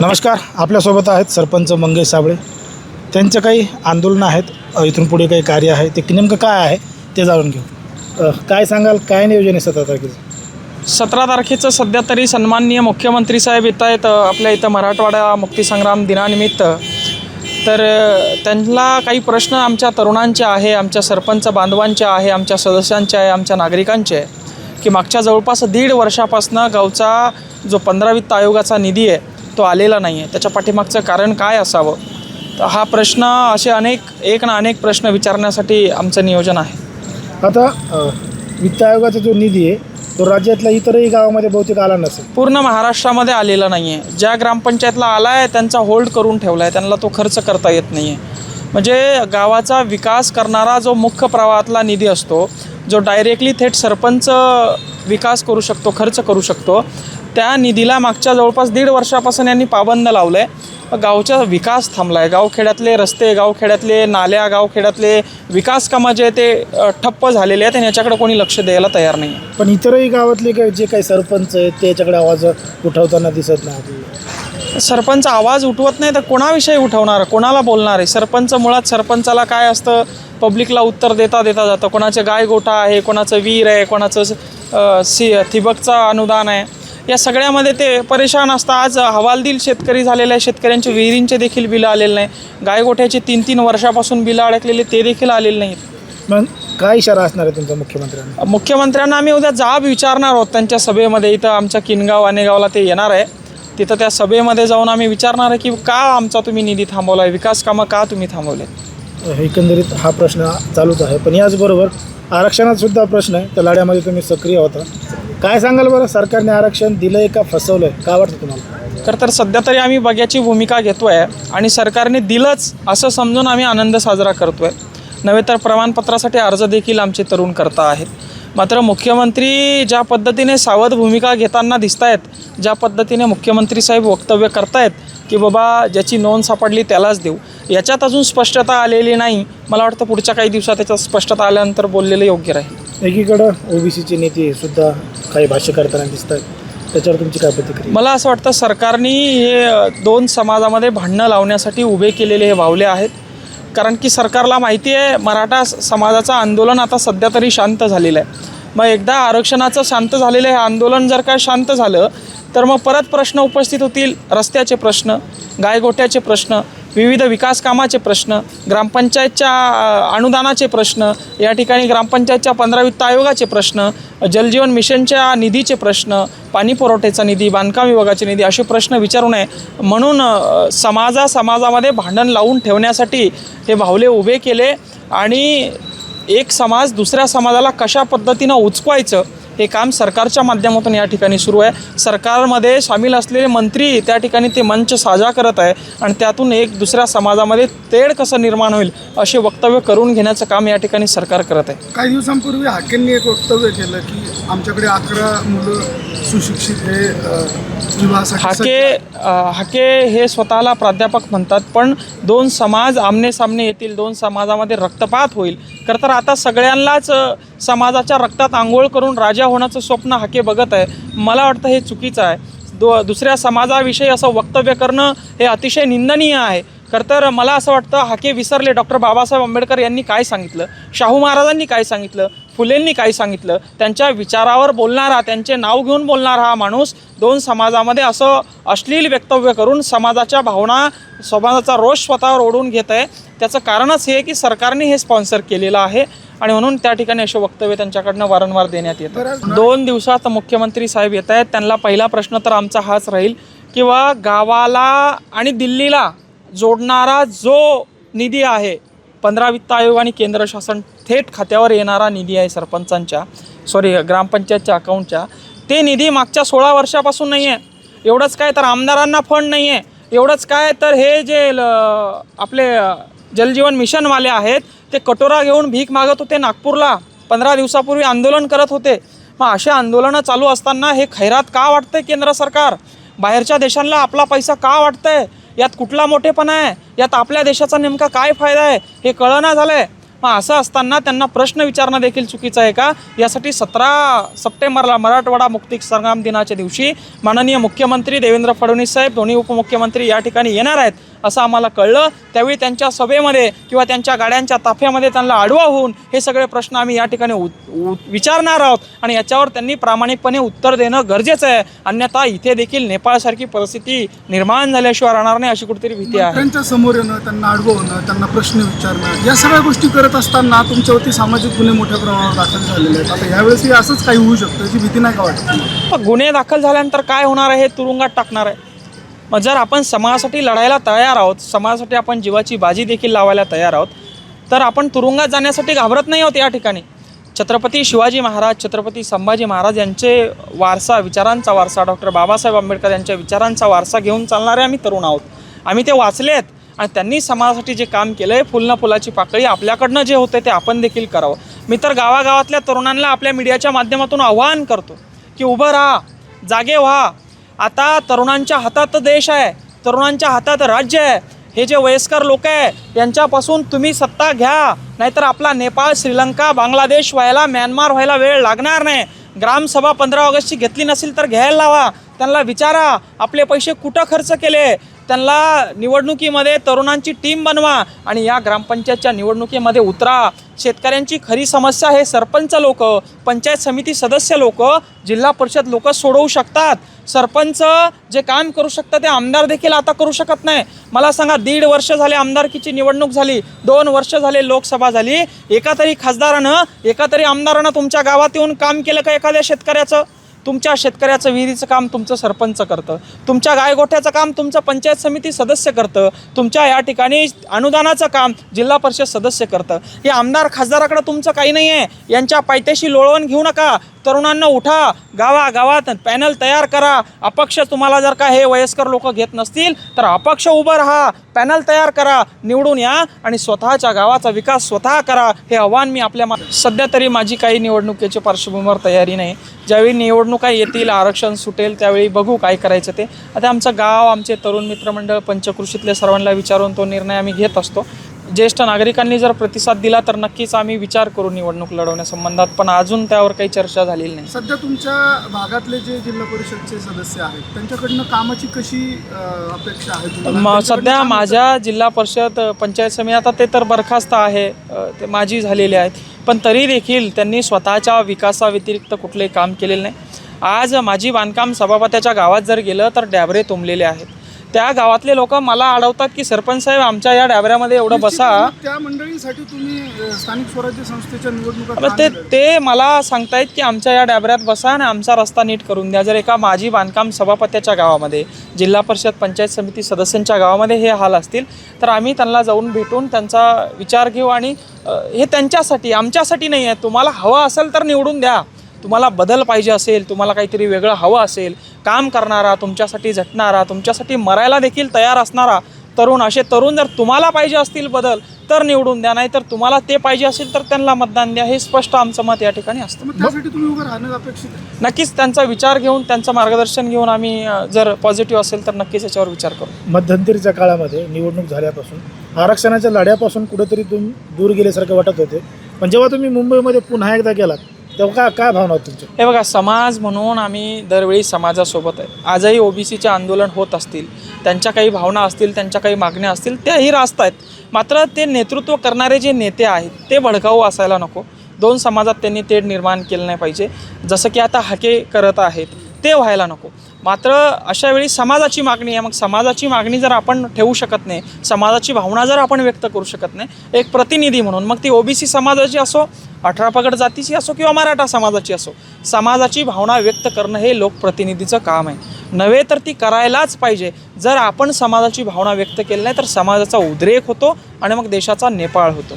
नमस्कार आपल्यासोबत आहेत सरपंच मंगेश साबळे. त्यांचं काही आंदोलनं आहेत इथून पुढे काही कार्य आहे ते नेमकं काय आहे ते जाणून घेऊ. अ, काय सांगाल काय नियोजन आहे सतरा तारखेचं? सतरा तारखेचं सध्या तरी सन्माननीय मुख्यमंत्री साहेब येत आहेत अ, आपल्या इथं मराठवाडा मुक्तीसंग्राम दिनानिमित्त. तर अ, त्यांना काही प्रश्न आमच्या तरुणांचे आहे आमच्या सरपंच बांधवांचे आहे आमच्या सदस्यांचे आहे आमच्या नागरिकांचे आहे की मागच्या जवळपास दीड वर्षापासनं गावचा जो पंधरा वित्त आयोगाचा निधी आहे तो आलेला नाही आहे त्याच्या पाठीमागचं कारण काय असावं? तर हा प्रश्न असे अनेक एक ना अनेक प्रश्न विचारण्यासाठी आमचं नियोजन आहे. आता अ, वित्त आयोगाचा जो निधी आहे तो राज्यातल्या इतरही गावामध्ये बहुतेक आला नसेल. पूर्ण महाराष्ट्रामध्ये आलेला नाही आहे ज्या ग्रामपंचायतला आला आहे त्यांचा होल्ड करून ठेवला आहे त्यांना तो खर्च करता येत नाही आहे म्हणजे गावाचा विकास करणारा जो मुख्य प्रवाहातला निधी असतो जो डायरेक्टली थेट सरपंच विकास करू शकतो खर्च करू शकतो त्या निधीला मागच्या जवळपास दीड वर्षापासून यांनी पाबंद लावलं आहे गावचा विकास थांबला आहे गावखेड्यातले रस्ते गावखेड्यातले नाल्या गावखेड्यातले विकास कामं जे आहे ते ठप्प झालेले आहेत आणि याच्याकडे कोणी लक्ष द्यायला तयार नाही आहे पण इतरही गावातले काही जे काही सरपंच आहेत ते याच्याकडे आवाज उठवताना दिसत नाही सरपंच आवाज उठवत नाही तर कोणाविषयी उठवणार? कोणाला बोलणार आहे? सरपंच मुळात सरपंचाला काय असतं? पब्लिकला उत्तर देता देता जातं. कोणाचं गाय गोठा आहे कोणाचं वीर आहे कोणाचं सी ठिबकचं अनुदान आहे. या सगळ्यामध्ये ते परेशान असतं आज हवालदिल शेतकरी झालेले आहे शेतकऱ्यांच्या विहिरींचे देखील बिलं आलेले नाही गाय गोठ्याचे तीन तीन वर्षापासून बिलं अडकलेले ते देखील आलेले नाहीत. मग काय इशारा असणार आहे तुमचा मुख्यमंत्र्यांना? मुख्यमंत्र्यांना आम्ही उद्या जाब विचारणार आहोत. त्यांच्या सभेमध्ये इथं आमच्या किनगाव अनेगावला ते येणार आहे. तिथं त्या सभेमध्ये जाऊन आम्ही विचारणार आहे की का आमचा तुम्ही निधी थांबवला आहे विकास कामं का तुम्ही थांबवले एकंदरीत हा प्रश्न चालूच आहे. पण याचबरोबर आरक्षणात सुद्धा प्रश्न आहे. त्या लढ्यामध्ये तुम्ही सक्रिय होता. काय सांगाल बरं? सरकारने आरक्षण दिलंय का फसवलंय? काय वाटतं तुम्हाला? तर तर सध्या तरी आम्ही बघ्याची भूमिका घेतो आहे आणि सरकारने दिलंच असं समजून आम्ही आनंद साजरा करतो आहे नव्हे तर प्रमाणपत्रासाठी अर्ज देखील आमचे तरुण करता आहेत. मात्र मुख्यमंत्री ज्या पद्धतीने सावध भूमिका घेताना दिसत आहेत ज्या पद्धतीने मुख्यमंत्री साहेब वक्तव्य करतायत की बाबा ज्याची नोंद सापडली त्यालाच देऊ. याच्यात अजून स्पष्टता आलेली नाही. मला वाटतं पुढच्या काही दिवसात त्याच्यात स्पष्टता आल्यानंतर बोललेलं योग्य राहील. एकीकडं ओबीसीची नेते सुद्धा काही भाष्य करताना दिसत आहेत त्याच्यावर तुमची काय प्रतिक्रिया? मला असं वाटतं सरकारने हे दोन समाजामध्ये भांडणं लावण्यासाठी उभे केलेले हे वावले आहेत. कारण की सरकारला माहिती आहे मराठा समाजाचं आंदोलन आता सध्या तरी शांत झालेलं आहे. मग एकदा आरक्षणाचं शांत झालेलं हे आंदोलन जर का शांत झालं तर मग परत प्रश्न उपस्थित होतील. रस्त्याचे प्रश्न गायगोट्याचे प्रश्न विविध विकास कामाचे प्रश्न ग्रामपंचायतच्या अनुदानाचे प्रश्न या ठिकाणी ग्रामपंचायतच्या पंधरा वित्त आयोगाचे प्रश्न जलजीवन मिशनच्या निधीचे प्रश्न पाणी पुरवठ्याचा निधी बांधकाम विभागाचे निधी असे प्रश्न विचारू नये. म्हणून समाजा समाजामध्ये भांडण लावून ठेवण्यासाठी हे भावले उभे केले आणि एक समाज दुसऱ्या समाजाला कशा पद्धतीनं उचकवायचं हे काम सरकारच्या माध्यमातून या ठिकाणी सुरू आहे. सरकारमध्ये सामील असलेले मंत्री त्या ठिकाणी ते मंच साजा करत आहे आणि त्यातून एक दुसऱ्या समाजामध्ये तेढ कसं निर्माण होईल असे वक्तव्य करून घेण्याचं काम या ठिकाणी सरकार करत आहे. काही दिवसांपूर्वी हाकेंनी एक वक्तव्य केलं की आमच्याकडे अकरा मुलं सुशिक्षित हे हाके हाके हे स्वतःला प्राध्यापक म्हणतात पण दोन समाज आमने सामने येतील दोन समाजामध्ये रक्तपात होईल खरं तर आता सगळ्यांनाच समाजाच्या रक्तात आंघोळ करून राजा होण्याचं स्वप्न हाके बघत आहे. मला वाटतं हे चुकीचं आहे. दो दुसऱ्या समाजाविषयी असं वक्तव्य करणं हे अतिशय निंदनीय आहे. खरं तर मला असं वाटतं हाके विसरले डॉक्टर बाबासाहेब आंबेडकर यांनी काय सांगितलं? शाहू महाराजांनी काय सांगितलं? फुलेंनी काय सांगितलं. त्यांच्या विचारावर बोलणारा त्यांचे नाव घेऊन बोलणारा हा माणूस दोन समाजामध्ये असं अश्लील वक्तव्य करून समाजाच्या भावना समाजाचा रोष स्वतःवर ओढून घेत आहे. त्याचं कारणच हे की सरकारने हे स्पॉन्सर केलेलं आहे आणि म्हणून त्या ठिकाणी असे वक्तव्य त्यांच्याकडनं वारंवार देण्यात येतं. दोन दिवसात मुख्यमंत्री साहेब येत आहेत. त्यांना पहिला प्रश्न तर आमचा हाच राहील किंवा गावाला आणि दिल्लीला जोडणारा जो निधी आहे पंधरा वित्त आयोग आणि केंद्र शासन थेट खात्यावर येणारा निधी आहे सरपंचांच्या सॉरी ग्रामपंचायतच्या अकाउंटच्या. ते निधी मागच्या सोळा वर्षापासून नाही आहे एवढंच काय तर आमदारांना फंड नाही आहे एवढंच काय तर हे जे ल- आपले जलजीवन मिशनवाले आहेत ते कटोरा घेऊन भीक मागत होते नागपूरला. पंधरा दिवसापूर्वी आंदोलन करत होते. मग असे आंदोलनं चालू असताना हे खैरात का वाटतंय केंद्र सरकार? बाहेरच्या देशांना आपला पैसा का वाटतंय? यात कुठला मोठेपणा आहे? यात आपल्या देशाचा नेमका काय फायदा आहे? हे कळना झालं आहे मग असं असताना त्यांना प्रश्न विचारणं देखील चुकीचं आहे का? यासाठी सतरा सप्टेंबरला मराठवाडा मुक्ती संग्राम दिनाच्या दिवशी माननीय मुख्यमंत्री देवेंद्र फडणवीस साहेब दोन्ही उपमुख्यमंत्री या ठिकाणी येणार आहेत. असं आम्हाला कळलं. त्यावेळी त्यांच्या सभेमध्ये किंवा त्यांच्या गाड्यांच्या ताफ्यामध्ये त्यांना आडवा होऊन हे सगळे प्रश्न आम्ही या ठिकाणी विचारणार आहोत. आणि याच्यावर त्यांनी प्रामाणिकपणे उत्तर देणं गरजेचं आहे. अन्यथा इथे देखील नेपाळसारखी परिस्थिती निर्माण झाल्याशिवाय राहणार नाही अशी कुठेतरी भीती आहे. त्यांच्यासमोर येणं त्यांना अडवणं त्यांना प्रश्न विचारणं या सगळ्या गोष्टी करत असताना तुमच्यावरती सामाजिक गुन्हे मोठ्या प्रमाणावर दाखल झालेले आहेत. आता यावेळेसही असंच काही होऊ शकतं याची भीती नाही का वाटत गुन्हे दाखल झाल्यानंतर काय होणार आहे हे तुरुंगात टाकणार आहे. मग जर आपण समाजासाठी लढायला तयार आहोत समाजासाठी आपण जीवाची बाजी देखील लावायला तयार आहोत तर आपण तुरुंगात जाण्यासाठी घाबरत नाही आहोत या ठिकाणी. छत्रपती शिवाजी महाराज छत्रपती संभाजी महाराज यांचे वारसा विचारांचा वारसा डॉक्टर बाबासाहेब आंबेडकर यांच्या विचारांचा वारसा घेऊन चालणारे आम्ही तरुण आहोत. आम्ही ते वाचले आहेत आणि त्यांनी समाजासाठी जे काम केलं आहे फुलना फुलाची पाकळी आपल्याकडनं जे होते ते आपण देखील करावं. मी तर गावागावातल्या तरुणांना आपल्या मीडियाच्या माध्यमातून आवाहन करतो की उभं राहा जागे व्हा आता तरुणांच्या हातात देश आहे तरुणांच्या हातात राज्य आहे. हे जे वयस्कर लोक आहे यांच्यापासून तुम्ही सत्ता घ्या. नाहीतर आपला नेपाळ श्रीलंका बांगलादेश व्हायला म्यानमार व्हायला वेळ लागणार नाही. ग्रामसभा पंधरा ऑगस्टची घेतली नसेल तर घ्यायला लावा. त्यांना विचारा आपले पैसे कुठं खर्च केले? त्यांना निवडणुकीमध्ये तरुणांची टीम बनवा आणि या ग्रामपंचायतच्या निवडणुकीमध्ये उतरा. शेतकऱ्यांची खरी समस्या हे सरपंच लोक पंचायत समिती सदस्य लोक जिल्हा परिषद लोक सोडवू शकतात. सरपंच जे काम करू शकतं ते आमदार देखील आता करू शकत नाही. मला सांगा दीड वर्ष झाले आमदारकीची निवडणूक झाली दोन वर्ष झाले लोकसभा झाली. एका तरी खासदारानं एका तरी आमदारानं तुमच्या गावात येऊन काम केलं का एखाद्या शेतकऱ्याचं? तुमच्या शेतकऱ्याचं विहिरीचं काम तुमचं सरपंच करतं. तुमच्या गायगोठ्याचं काम तुमचं पंचायत समिती सदस्य करतं. तुमच्या या ठिकाणी अनुदानाचं काम जिल्हा परिषद सदस्य करतं. हे आमदार खासदाराकडं तुमचं काही नाही आहे. यांच्या पायथ्याशी लोळवण घेऊ नका. तरुणांना उठा. गावा गावात पॅनल तयार करा. अपक्ष तुम्हाला जर का हे वयस्कर लोक घेत नसतील तर अपक्ष उभं राहा. पॅनल तयार करा. निवडून या आणि स्वतःच्या गावाचा विकास स्वतः करा. हे आव्हान मी आपल्या मा सध्या तरी माझी काही निवडणुकीच्या पार्श्वभूमीवर तयारी नाही. ज्यावेळी निवडणूक येतील आरक्षण सुटेल त्यावेळी बघू काय करायचं ते. आता आमचं गाव आमचे तरुण मित्रमंडळ पंचकृषीतले सर्वांना विचारून तो निर्णय आम्ही घेत असतो. ज्येष्ठ नागरिकांनी जर प्रतिसाद दिला तर नक्कीच आम्ही विचार करू निवडणूक लढवण्यासंबंधात पण अजून त्यावर काही चर्चा झालेली नाही. सध्या तुमच्या भागातले जे जिल्हा परिषदचे सदस्य आहेत त्यांच्याकडनं कामाची कशी अपेक्षा आहे सध्या माझ्या जिल्हा परिषद पंचायत समिती आता ते तर बरखास्त आहे ते माझी झालेले आहेत. पण तरी देखील त्यांनी स्वतःच्या विकासाव्यतिरिक्त कुठलंही काम केलेलं नाही. आज माझी बांधकाम सभापत्याच्या गावात जर गेलं तर डॅबरे तुंबलेले आहेत. त्या गावातले लोक मला अडवतात की सरपंच साहेब आमच्या या डॅबऱ्यामध्ये एवढं बसा. त्या मंडळींसाठी तुम्ही स्थानिक स्वराज्य संस्थेच्या निवडणुका ते? ते मला सांगतायत की आमच्या या डॅबऱ्यात बसा आणि आमचा रस्ता नीट करून द्या. जर एका माझी बांधकाम सभापत्याच्या गावामध्ये जिल्हा परिषद पंचायत समिती सदस्यांच्या गावामध्ये हे हाल असतील तर आम्ही त्यांना जाऊन भेटून त्यांचा विचार घेऊ आणि हे त्यांच्यासाठी आमच्यासाठी नाही आहे. तुम्हाला हवं असेल तर निवडून द्या. तुम्हाला बदल पाहिजे असेल तुम्हाला काहीतरी वेगळं हवं असेल काम करणारा तुमच्यासाठी झटणारा तुमच्यासाठी मरायला देखील तयार असणारा तरुण असे तरुण जर तुम्हाला पाहिजे असतील बदल तर निवडून द्या. नाही तर तुम्हाला ते पाहिजे असेल तर त्यांना मतदान द्या. हे स्पष्ट आमचं मत या ठिकाणी असतं. अपेक्षित आहे. नक्कीच त्यांचा विचार घेऊन त्यांचं मार्गदर्शन घेऊन आम्ही जर पॉझिटिव्ह असेल तर नक्कीच याच्यावर विचार करू. मध्यंतरीच्या काळामध्ये निवडणूक झाल्यापासून आरक्षणाच्या लढ्यापासून कुठेतरी तुम्ही दूर गेल्यासारखे वाटत होते. पण जेव्हा तुम्ही मुंबईमध्ये पुन्हा एकदा गेलात तेव्हा काय काय भावना होती तुमच्या हे बघा समाज म्हणून आम्ही दरवेळी समाजासोबत आहे. आजही ओबीसीचे आंदोलन होत असतील त्यांच्या काही भावना असतील त्यांच्या काही मागण्या असतील त्याही रास्त आहेत. मात्र ते नेतृत्व करणारे जे नेते आहेत ते भडकाऊ असायला नको. दोन समाजात त्यांनी तेढ निर्माण केलं नाही पाहिजे. जसं की आता हाके करत आहेत ते व्हायला नको. मात्र अशा वेळी समाजाची मागणी आहे. मग समाजाची मागणी जर आपण ठेवू शकत नाही समाजाची भावना जर आपण व्यक्त करू शकत नाही एक प्रतिनिधी म्हणून मग ती ओबीसी समाजाची असो अठरा पगड जातीची असो किंवा मराठा समाजाची असो समाजाची भावना व्यक्त करणं हे लोकप्रतिनिधीचं काम आहे. नव्हे तर ती करायलाच पाहिजे. जर आपण समाजाची भावना व्यक्त केली नाही तर समाजाचा उद्रेक होतो आणि मग देशाचा नेपाळ होतो.